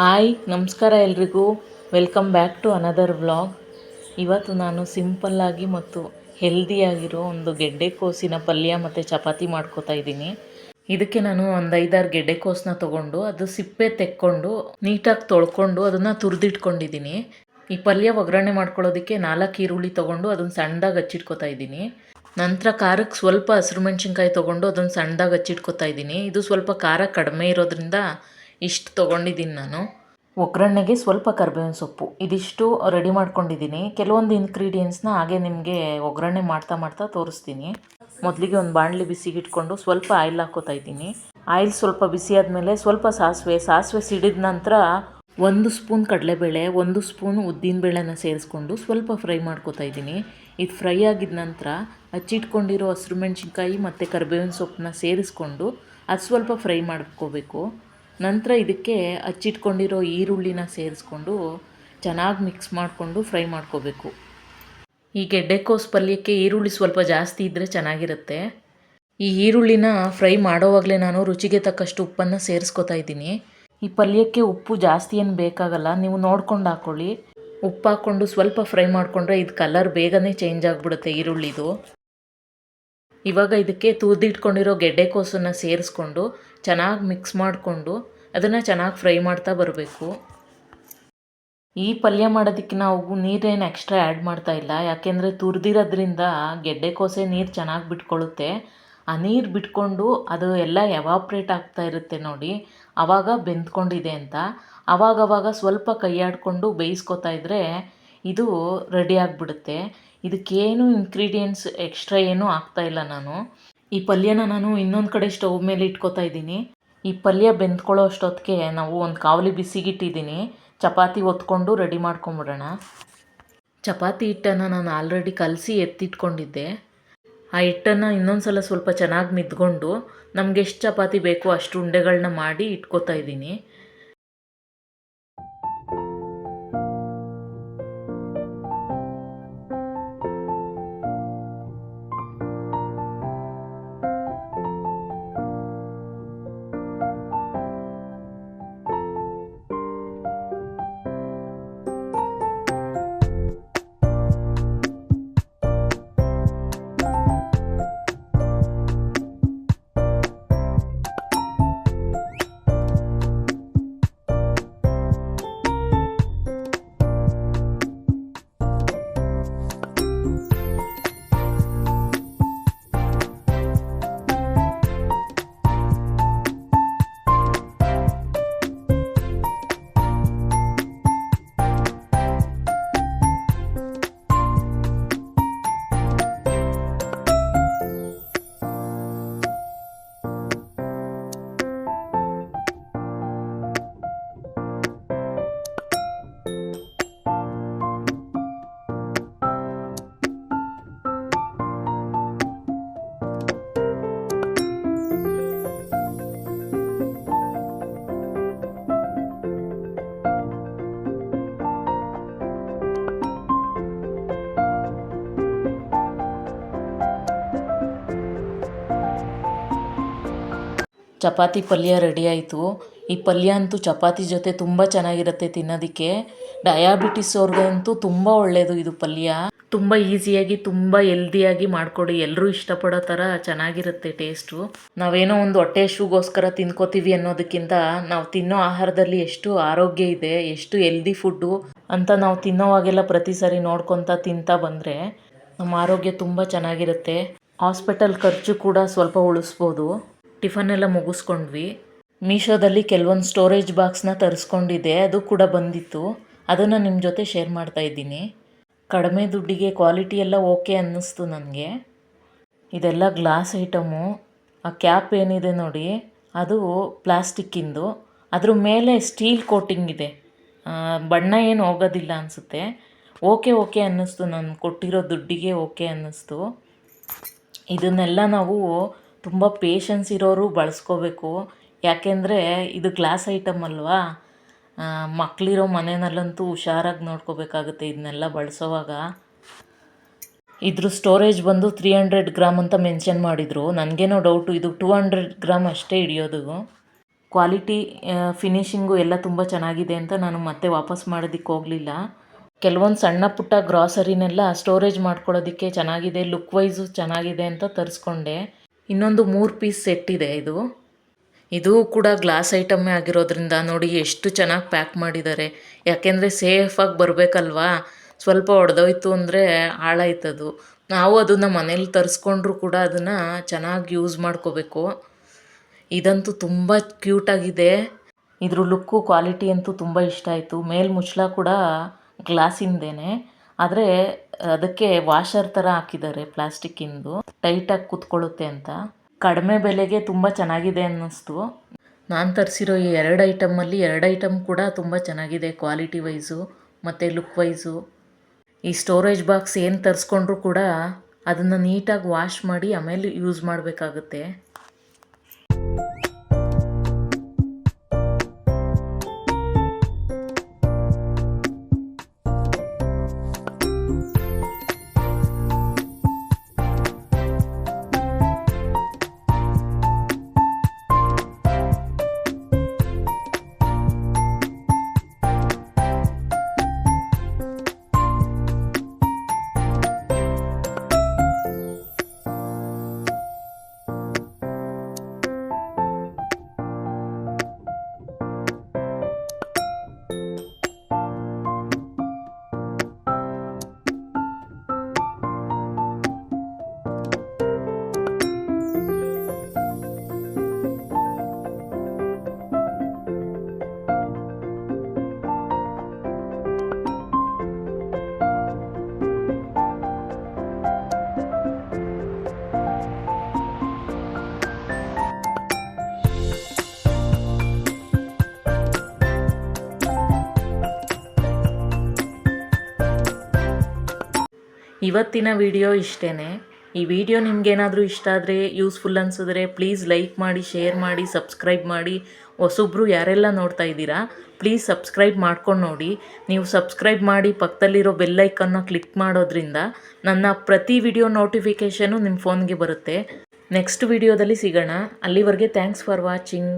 Hi, ನಮಸ್ಕಾರ ಎಲ್ರಿಗೂ. Welcome back to another vlog ಇವತ್ತು ನಾನು ಸಿಂಪಲ್ಲಾಗಿ ಮತ್ತು ಹೆಲ್ದಿಯಾಗಿರೋ ಒಂದು ಗೆಡ್ಡೆಕೋಸಿನ ಪಲ್ಯ ಮತ್ತು ಚಪಾತಿ ಮಾಡ್ಕೋತಾ ಇದ್ದೀನಿ. ಇದಕ್ಕೆ ನಾನು ಒಂದು ಐದಾರು ಗೆಡ್ಡೆಕೋಸನ್ನ ತೊಗೊಂಡು ಅದು ಸಿಪ್ಪೆ ತೆಕ್ಕೊಂಡು ನೀಟಾಗಿ ತೊಳ್ಕೊಂಡು ಅದನ್ನು ತುರಿದಿಟ್ಕೊಂಡಿದ್ದೀನಿ. ಈ ಪಲ್ಯ ಒಗ್ಗರಣೆ ಮಾಡ್ಕೊಳ್ಳೋದಕ್ಕೆ ನಾಲ್ಕು ಈರುಳ್ಳಿ ತೊಗೊಂಡು ಅದನ್ನು ಸಣ್ಣದಾಗಿ ಹಚ್ಚಿಟ್ಕೋತಾ ಇದ್ದೀನಿ. ನಂತರ ಖಾರಕ್ಕೆ ಸ್ವಲ್ಪ ಹಸಿರು ಮೆಣಸಿನ್ಕಾಯಿ ತೊಗೊಂಡು ಅದನ್ನು ಸಣ್ಣದಾಗಿ ಹಚ್ಚಿಟ್ಕೋತಾ ಇದ್ದೀನಿ. ಇದು ಸ್ವಲ್ಪ ಖಾರ ಕಡಿಮೆ ಇರೋದ್ರಿಂದ ಇಷ್ಟು ತೊಗೊಂಡಿದ್ದೀನಿ ನಾನು. ಒಗ್ಗರಣೆಗೆ ಸ್ವಲ್ಪ ಕರ್ಬೇವಿನ ಸೊಪ್ಪು. ಇದಿಷ್ಟು ರೆಡಿ ಮಾಡ್ಕೊಂಡಿದ್ದೀನಿ ಕೆಲವೊಂದು ಇನ್ಗ್ರೀಡಿಯೆಂಟ್ಸ್ನ ಹಾಗೆ ನಿಮಗೆ ಒಗ್ಗರಣೆ ಮಾಡ್ತಾ ಮಾಡ್ತಾ ತೋರಿಸ್ತೀನಿ. ಮೊದಲಿಗೆ ಒಂದು ಬಾಣಲಿ ಬಿಸಿಗಿಟ್ಕೊಂಡು ಸ್ವಲ್ಪ ಆಯಿಲ್ ಹಾಕೋತಾ ಇದ್ದೀನಿ. ಆಯಿಲ್ ಸ್ವಲ್ಪ ಬಿಸಿ ಆದಮೇಲೆ ಸ್ವಲ್ಪ ಸಾಸಿವೆ. ಸಾಸಿವೆ ಸಿಡಿದ ನಂತರ ಒಂದು ಸ್ಪೂನ್ ಕಡಲೆಬೇಳೆ, ಒಂದು ಸ್ಪೂನ್ ಉದ್ದಿನಬೇಳೆನ ಸೇರಿಸ್ಕೊಂಡು ಸ್ವಲ್ಪ ಫ್ರೈ ಮಾಡ್ಕೋತಾ ಇದ್ದೀನಿ. ಇದು ಫ್ರೈ ಆಗಿದ ನಂತರ ಹಚ್ಚಿಟ್ಕೊಂಡಿರೋ ಹಸಿರು ಮೆಣಸಿನ್ಕಾಯಿ ಮತ್ತು ಕರಿಬೇವಿನ ಸೊಪ್ಪನ್ನ ಸೇರಿಸ್ಕೊಂಡು ಅದು ಸ್ವಲ್ಪ ಫ್ರೈ ಮಾಡ್ಕೋಬೇಕು. ನಂತರ ಇದಕ್ಕೆ ಹಚ್ಚಿಟ್ಕೊಂಡಿರೋ ಈರುಳ್ಳಿನ ಸೇರಿಸ್ಕೊಂಡು ಚೆನ್ನಾಗಿ ಮಿಕ್ಸ್ ಮಾಡಿಕೊಂಡು ಫ್ರೈ ಮಾಡ್ಕೋಬೇಕು. ಈ ಗೆಡ್ಡೆಕೋಸು ಪಲ್ಯಕ್ಕೆ ಈರುಳ್ಳಿ ಸ್ವಲ್ಪ ಜಾಸ್ತಿ ಇದ್ದರೆ ಚೆನ್ನಾಗಿರುತ್ತೆ. ಈ ಈರುಳ್ಳಿನ ಫ್ರೈ ಮಾಡೋವಾಗಲೇ ನಾನು ರುಚಿಗೆ ತಕ್ಕಷ್ಟು ಉಪ್ಪನ್ನು ಸೇರಿಸ್ಕೊತಾ ಇದ್ದೀನಿ. ಈ ಪಲ್ಯಕ್ಕೆ ಉಪ್ಪು ಜಾಸ್ತಿ ಏನು ಬೇಕಾಗಲ್ಲ, ನೀವು ನೋಡ್ಕೊಂಡು ಹಾಕ್ಕೊಳ್ಳಿ ಉಪ್ಪು ಹಾಕ್ಕೊಂಡು ಸ್ವಲ್ಪ ಫ್ರೈ ಮಾಡಿಕೊಂಡ್ರೆ ಇದು ಕಲರ್ ಬೇಗನೆ ಚೇಂಜ್ ಆಗಿಬಿಡುತ್ತೆ ಈರುಳ್ಳಿದು. ಇವಾಗ ಇದಕ್ಕೆ ತುರಿದಿಟ್ಕೊಂಡಿರೋ ಗೆಡ್ಡೆಕೋಸನ್ನು ಸೇರಿಸ್ಕೊಂಡು ಚೆನ್ನಾಗಿ ಮಿಕ್ಸ್ ಮಾಡಿಕೊಂಡು ಅದನ್ನು ಚೆನ್ನಾಗಿ ಫ್ರೈ ಮಾಡ್ತಾ ಬರಬೇಕು. ಈ ಪಲ್ಯ ಮಾಡೋದಕ್ಕೆ ನಾವು ನೀರೇನು ಎಕ್ಸ್ಟ್ರಾ ಆ್ಯಡ್ ಮಾಡ್ತಾ ಇಲ್ಲ. ಯಾಕೆಂದರೆ ತುರಿದಿರೋದ್ರಿಂದ ಗೆಡ್ಡೆಕೋಸೆ ನೀರು ಚೆನ್ನಾಗಿ ಬಿಟ್ಕೊಳ್ಳುತ್ತೆ. ಆ ನೀರು ಬಿಟ್ಕೊಂಡು ಅದು ಎಲ್ಲ ಎವಾಪ್ರೇಟ್ ಆಗ್ತಾ ಇರುತ್ತೆ ನೋಡಿ. ಆವಾಗ ಬೆಂದ್ಕೊಂಡಿದೆ ಅಂತ. ಆವಾಗವಾಗ ಸ್ವಲ್ಪ ಕೈಯಾಡಿಕೊಂಡು ಬೇಯಿಸ್ಕೊತಾ ಇದ್ದರೆ ಇದು ರೆಡಿ ಆಗಿಬಿಡುತ್ತೆ. ಇದಕ್ಕೇನು ಇಂಗ್ರೀಡಿಯೆಂಟ್ಸ್ ಎಕ್ಸ್ಟ್ರಾ ಏನೂ ಇಲ್ಲ ನಾನು. ಈ ಪಲ್ಯನ ನಾನು ಇನ್ನೊಂದು ಕಡೆ ಸ್ಟವ್ ಮೇಲೆ ಇಟ್ಕೋತಾ ಇದ್ದೀನಿ. ಈ ಪಲ್ಯ ಬೆಂದ್ಕೊಳ್ಳೋ ಅಷ್ಟೊತ್ತಿಗೆ ನಾವು ಒಂದು ಕಾವಲಿ ಬಿಸಿಗಿಟ್ಟಿದ್ದೀನಿ. ಚಪಾತಿ ಒತ್ಕೊಂಡು ರೆಡಿ ಮಾಡ್ಕೊಂಬಿಡೋಣ. ಚಪಾತಿ ಹಿಟ್ಟನ್ನು ನಾನು ಆಲ್ರೆಡಿ ಕಲಸಿ ಎತ್ತಿಟ್ಕೊಂಡಿದ್ದೆ. ಆ ಹಿಟ್ಟನ್ನು ಇನ್ನೊಂದು ಸಲ ಸ್ವಲ್ಪ ಚೆನ್ನಾಗಿ ಮಿದ್ಕೊಂಡು ನಮ್ಗೆ ಎಷ್ಟು ಚಪಾತಿ ಬೇಕೋ ಅಷ್ಟು ಉಂಡೆಗಳನ್ನ ಮಾಡಿ ಇಟ್ಕೋತಾ ಇದ್ದೀನಿ. ಚಪಾತಿ ಪಲ್ಯ ರೆಡಿ ಆಯಿತು. ಈ ಪಲ್ಯ ಅಂತೂ ಚಪಾತಿ ಜೊತೆ ತುಂಬ ಚೆನ್ನಾಗಿರುತ್ತೆ ತಿನ್ನೋದಕ್ಕೆ. ಡಯಾಬಿಟಿಸ್ ಅವ್ರಿಗಂತೂ ತುಂಬ ಒಳ್ಳೆಯದು ಇದು ಪಲ್ಯ. ತುಂಬ ಈಸಿಯಾಗಿ ತುಂಬ ಎಲ್ದಿಯಾಗಿ ಮಾಡಿಕೊಡಿ. ಎಲ್ಲರೂ ಇಷ್ಟಪಡೋ ಥರ ಚೆನ್ನಾಗಿರುತ್ತೆ ಟೇಸ್ಟು ನಾವೇನೋ ಒಂದು ಹೊಟ್ಟೆ ಶೂಗೋಸ್ಕರ ತಿನ್ಕೋತೀವಿ ಅನ್ನೋದಕ್ಕಿಂತ ನಾವು ತಿನ್ನೋ ಆಹಾರದಲ್ಲಿ ಎಷ್ಟು ಆರೋಗ್ಯ ಇದೆ, ಎಷ್ಟು ಎಲ್ದಿ ಫುಡ್ಡು ಅಂತ ನಾವು ತಿನ್ನೋವಾಗೆಲ್ಲ ಪ್ರತಿ ಸಾರಿ ನೋಡ್ಕೊತ ತಿಂತಾ ಬಂದರೆ ನಮ್ಮ ಆರೋಗ್ಯ ತುಂಬ ಚೆನ್ನಾಗಿರುತ್ತೆ. ಹಾಸ್ಪಿಟಲ್ ಖರ್ಚು ಕೂಡ ಸ್ವಲ್ಪ ಉಳಿಸ್ಬೋದು. ಟಿಫನ್ ಎಲ್ಲ ಮುಗಿಸ್ಕೊಂಡ್ವಿ. ಮೀಶೋದಲ್ಲಿ ಕೆಲವೊಂದು ಸ್ಟೋರೇಜ್ ಬಾಕ್ಸ್ನ ತರಿಸ್ಕೊಂಡಿದ್ದೆ, ಅದು ಕೂಡ ಬಂದಿತ್ತು. ಅದನ್ನು ನಿಮ್ಮ ಜೊತೆ ಶೇರ್ ಮಾಡ್ತಾ ಇದ್ದೀನಿ. ಕಡಿಮೆ ದುಡ್ಡಿಗೆ ಕ್ವಾಲಿಟಿ ಎಲ್ಲ ಓಕೆ ಅನ್ನಿಸ್ತು ನನಗೆ. ಇದೆಲ್ಲ ಗ್ಲಾಸ್ ಐಟಮು ಆ ಕ್ಯಾಪ್ ಏನಿದೆ ನೋಡಿ, ಅದು ಪ್ಲಾಸ್ಟಿಕ್ಕಿಂದು ಅದ್ರ ಮೇಲೆ ಸ್ಟೀಲ್ ಕೋಟಿಂಗ್ ಇದೆ. ಬಣ್ಣ ಏನು ಹೋಗೋದಿಲ್ಲ ಅನಿಸುತ್ತೆ. ಓಕೆ ಓಕೆ ಅನ್ನಿಸ್ತು ನಾನು ಕೊಟ್ಟಿರೋ ದುಡ್ಡಿಗೆ ಓಕೆ ಅನ್ನಿಸ್ತು. ಇದನ್ನೆಲ್ಲ ನಾವು ತುಂಬ ಪೇಷನ್ಸ್ ಇರೋರು ಬಳಸ್ಕೋಬೇಕು. ಯಾಕೆಂದರೆ ಇದು ಗ್ಲಾಸ್ ಐಟಮ್ ಅಲ್ವಾ? ಮಕ್ಕಳಿರೋ ಮನೆಯಲ್ಲಂತೂ ಹುಷಾರಾಗಿ ನೋಡ್ಕೋಬೇಕಾಗುತ್ತೆ ಇದನ್ನೆಲ್ಲ ಬಳಸೋವಾಗ. ಇದ್ರ ಸ್ಟೋರೇಜ್ ಬಂದು ತ್ರೀ ಹಂಡ್ರೆಡ್ ಗ್ರಾಮ್ ಅಂತ ಮೆನ್ಷನ್ ಮಾಡಿದರು. ನನಗೇನೋ ಡೌಟು ಇದು ಟೂ ಹಂಡ್ರೆಡ್ ಗ್ರಾಮ್ ಅಷ್ಟೇ ಹಿಡಿಯೋದು. ಕ್ವಾಲಿಟಿ ಫಿನಿಷಿಂಗು ಎಲ್ಲ ತುಂಬ ಚೆನ್ನಾಗಿದೆ ಅಂತ ನಾನು ಮತ್ತೆ ವಾಪಸ್ ಮಾಡೋದಕ್ಕೆ ಹೋಗಲಿಲ್ಲ. ಕೆಲವೊಂದು ಸಣ್ಣ ಪುಟ್ಟ ಗ್ರಾಸರಿನೆಲ್ಲ ಸ್ಟೋರೇಜ್ ಮಾಡ್ಕೊಳ್ಳೋದಕ್ಕೆ ಚೆನ್ನಾಗಿದೆ ಲುಕ್ ವೈಸು ಚೆನ್ನಾಗಿದೆ ಅಂತ ತರಿಸ್ಕೊಂಡೆ. ಇನ್ನೊಂದು ಮೂರು ಪೀಸ್ ಸೆಟ್ ಇದೆ ಇದು. ಇದು ಕೂಡ ಗ್ಲಾಸ್ ಐಟಮ್ಮೇ ಆಗಿರೋದ್ರಿಂದ ನೋಡಿ ಎಷ್ಟು ಚೆನ್ನಾಗಿ ಪ್ಯಾಕ್ ಮಾಡಿದ್ದಾರೆ. ಯಾಕೆಂದರೆ ಸೇಫಾಗಿ ಬರಬೇಕಲ್ವಾ? ಸ್ವಲ್ಪ ಒಡೆದೋಯ್ತು ಅಂದರೆ ಹಾಳಾಯ್ತದು. ನಾವು ಅದನ್ನು ಮನೇಲಿ ತರಿಸ್ಕೊಂಡ್ರು ಕೂಡ ಅದನ್ನು ಚೆನ್ನಾಗಿ ಯೂಸ್ ಮಾಡ್ಕೋಬೇಕು. ಇದಂತೂ ತುಂಬ ಕ್ಯೂಟಾಗಿದೆ ಇದ್ರ ಲುಕ್ಕು ಕ್ವಾಲಿಟಿ ಅಂತೂ ತುಂಬ ಇಷ್ಟ ಆಯಿತು. ಮೇಲ್ ಮುಚ್ಚಳ ಕೂಡ ಗ್ಲಾಸಿಂದೇನೆ ಆದರೆ ಅದಕ್ಕೆ ವಾಷರ್ ಥರ ಹಾಕಿದ್ದಾರೆ ಪ್ಲಾಸ್ಟಿಕ್ಕಿಂದು ಟೈಟಾಗಿ ಕೂತ್ಕೊಳ್ಳುತ್ತೆ ಅಂತ. ಕಡಿಮೆ ಬೆಲೆಗೆ ತುಂಬ ಚೆನ್ನಾಗಿದೆ ಅನ್ನಿಸ್ತು. ನಾನು ತರಿಸಿರೋ ಈ ಎರಡು ಐಟಮಲ್ಲಿ ಎರಡು ಐಟಮ್ ಕೂಡ ತುಂಬ ಚೆನ್ನಾಗಿದೆ ಕ್ವಾಲಿಟಿ ವೈಸು ಮತ್ತು ಲುಕ್ ವೈಸು ಈ ಸ್ಟೋರೇಜ್ ಬಾಕ್ಸ್ ಏನು ತರಿಸ್ಕೊಂಡ್ರೂ ಕೂಡ ಅದನ್ನು ನೀಟಾಗಿ ವಾಶ್ ಮಾಡಿ ಆಮೇಲೆ ಯೂಸ್ ಮಾಡಬೇಕಾಗುತ್ತೆ. ಇವತ್ತಿನ ವಿಡಿಯೋ ಇಷ್ಟೇ ಈ ವಿಡಿಯೋ ನಿಮಗೇನಾದರೂ ಇಷ್ಟ ಆದರೆ ಯೂಸ್ಫುಲ್ ಅನಿಸಿದ್ರೆ ಪ್ಲೀಸ್ ಲೈಕ್ ಮಾಡಿ ಶೇರ್ ಮಾಡಿ ಸಬ್ಸ್ಕ್ರೈಬ್ ಮಾಡಿ. ಹೊಸೊಬ್ರು ಯಾರೆಲ್ಲ ನೋಡ್ತಾ ಇದ್ದೀರಾ ಪ್ಲೀಸ್ ಸಬ್ಸ್ಕ್ರೈಬ್ ಮಾಡ್ಕೊಂಡು ನೋಡಿ. ನೀವು ಸಬ್ಸ್ಕ್ರೈಬ್ ಮಾಡಿ ಪಕ್ಕದಲ್ಲಿರೋ ಬೆಲ್ಲೈಕನ್ನ ಕ್ಲಿಕ್ ಮಾಡೋದ್ರಿಂದ ನನ್ನ ಪ್ರತಿ ವಿಡಿಯೋ ನೋಟಿಫಿಕೇಷನು ನಿಮ್ಮ ಫೋನ್ಗೆ ಬರುತ್ತೆ. ನೆಕ್ಸ್ಟ್ ವಿಡಿಯೋದಲ್ಲಿ ಸಿಗೋಣ. ಅಲ್ಲಿವರೆಗೆ ಥ್ಯಾಂಕ್ಸ್ ಫಾರ್ ವಾಚಿಂಗ್